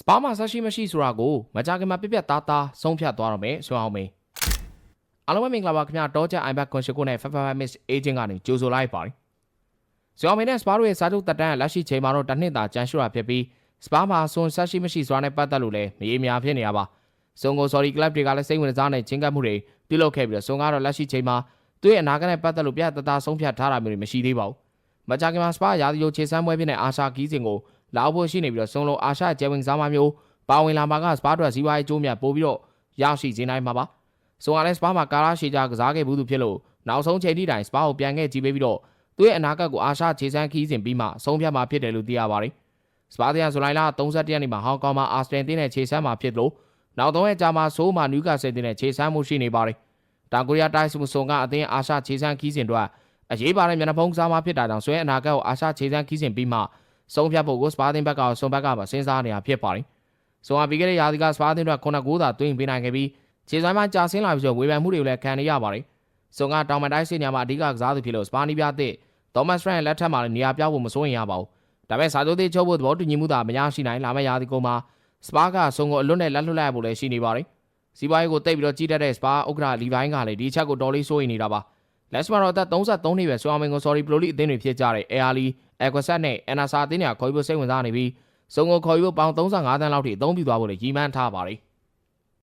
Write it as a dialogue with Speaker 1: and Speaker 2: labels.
Speaker 1: စပါမှာဆက်ရှိမရှိဆိုတာကိုမကြခင်မှာပြက်ပြက်သားသားဆုံးဖြတ်သွားတော့မယ်ဆိုအောင်မေအားလုံးပဲမင်္ဂလာပါခင်ဗျာတောချက် iPad Console နဲ့55 Miss Agent ကနေကြိုဆိုလိုက်ပါတယ်ဆိုအောင်မေနဲ့စပါတို့ရဲ့စာချုပ်တက်တန်းလက်ရှိချိန်မှာတော့တစ်နှစ်သာကြန့်ရှုတာဖြစ်ပြီးစပါမှာဆွန်ဆက်ရှိမရှိဆိုတာနဲ့ပတ်သက်လို့လည်းမရေမရာဖြစ်နေရပါစုံကို sorry club တွေကလည်းစိတ်ဝင်စားနေချင်းကပ်မှုတွေပြုလုပ်ခဲ့ပြီးတော့စုံကတော့လက်ရှိချိန်မှာသူ့ရဲ့အနာဂတ်နဲ့ပတ်သက်လို့ပြတ်တသားဆုံးဖြတ်ထားတာမျိုးတွေမရှိသေးပါဘူးမကြခင်မှာစပါရာသီယိုခြေစမ်းပွဲဖြစ်တဲ့အာရှကီးစဉ်ကို လာဖို့ရှိနေပြီးတော့စုံလုံးအာရှကျဲဝင်စားမမျိုးပါဝင်လာမှာကစပါအတွက်ဇီဝိုင်းအကျိုးမြတ်ပို့ပြီးတော့ရရှိစေနိုင်မှာပါစုံကလည်းစပါမှာကာလာရှေကြကစားခဲ့ဘူးသူဖြစ်လို့နောက်ဆုံးချိန်ထိတိုင်စပါကိုပြန်ခဲ့ကြည့်ပေးပြီးတော့သူ့ရဲ့အနာဂတ်ကိုအာရှခြေစမ်းခီးစဉ်ပြီးမှဆုံးဖြတ်မှာဖြစ်တယ်လို့သိရပါတယ်စပါတရားဇူလိုင်လ31ရက်နေ့မှာဟောင်ကောင်မှာအာစတန်တင်းနဲ့ခြေစမ်းမှာဖြစ်လို့နောက်သုံးရက်ကြာမှာဆိုးမှာနယူကာဆယ်တင်းနဲ့ခြေစမ်းမှုရှိနေပါတယ်တောင်ကိုရီးယားတိုင်းစမှုဆုံကအသင်းအာရှခြေစမ်းခီးစဉ်တို့အရေးပါတဲ့မျက်နှာဖုံးစားမှာဖြစ်တာကြောင့်ဆွဲအနာဂတ်ကိုအာရှခြေစမ်းခီးစဉ်ပြီးမှ ဆုံးဖြတ်ဖို့ကိုစပါတင်ဘက်ကဆုံဘက်ကမှစဉ်းစားနေတာဖြစ်ပါတယ်။ဆိုပါပြီးခဲ့တဲ့ရာသီကစပါတင်တို့က9ဂိုးသာသွင်းပေးနိုင်ခဲ့ပြီးခြေစွမ်းမှကြာဆင်းလာပြီးတော့ဝေဖန်မှုတွေကိုလည်းခံနေရပါတယ်။ဆုံကတောင်မတိုင်းစင်ညာမှာအဓိကကစားသူဖြစ်လို့စပါနီပြတဲ့သောမတ်ဖရန်လက်ထက်မှာလည်းနေရာပြောင်းဖို့မစိုးရင်ရပါဘူး။ဒါပေမဲ့စာချုပ်သေးချုပ်ဖို့သဘောတူညီမှုသာမရရှိနိုင်လာမယ့်ရာသီကုန်မှာစပါကဆုံကိုအလွတ်နဲ့လက်လွတ်လိုက်ဖို့လည်းရှိနေပါတယ်။စီးပွားရေးကိုတိတ်ပြီးတော့ကြီးတတ်တဲ့စပါဥက္ကဋ္ဌလီဘိုင်းကလည်းဒီချက်ကိုတော်လေးစိုးရိမ်နေတာပါ။လက်စမာတော့သက်33နှစ်ပဲဆွာမင်ကို sorry ပလိုလီအသင်းတွေဖြစ်ကြတဲ့ ARLI အကွာဆက်နဲ့အန်နာစာအသင်းတွေကခေါ်ယူဖို့စိတ်ဝင်စားနေပြီးစုံကိုခေါ်ယူဖို့ပေါင်35တန်းလောက်ထိအသုံးပြုသွားဖို့လည်းရည်မှန်းထားပါတယ်။